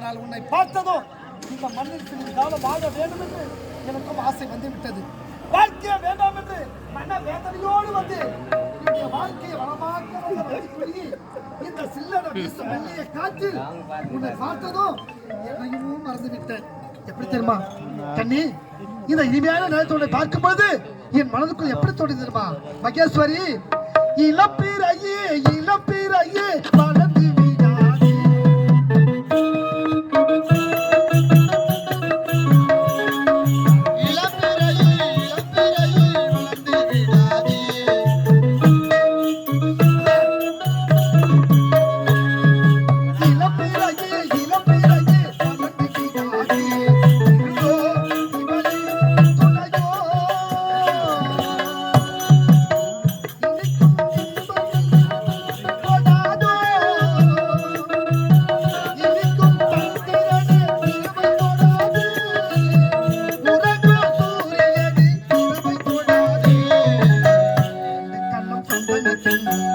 ஆனால் உன்னை பார்த்ததோ இந்த மண்ணில் சிறிது காலம் வாழ வேண்டும் என்று எனக்கும் ஆசை வந்துவிட்டது. வாழ்க்கைய வேண்டாம் என்று மன வேதனையோடு வந்து என்னுடைய வாழ்க்கையை வளமாக்க வந்த இந்த சில்லற வீசும் மெல்லிய காற்றில் உன்னை பார்த்ததும் என்னையும் மறந்துவிட்டேன். எப்படி தெரியுமா? கண்ணி இந்த இனிமையான நேரத்தோட பார்க்கும்போது என் மனதுக்குள் எப்படி தோணுது தெரியுமா? மகேஸ்வரி இளப்பீர் ஐயே இளப்பீர் ஐயே thank you.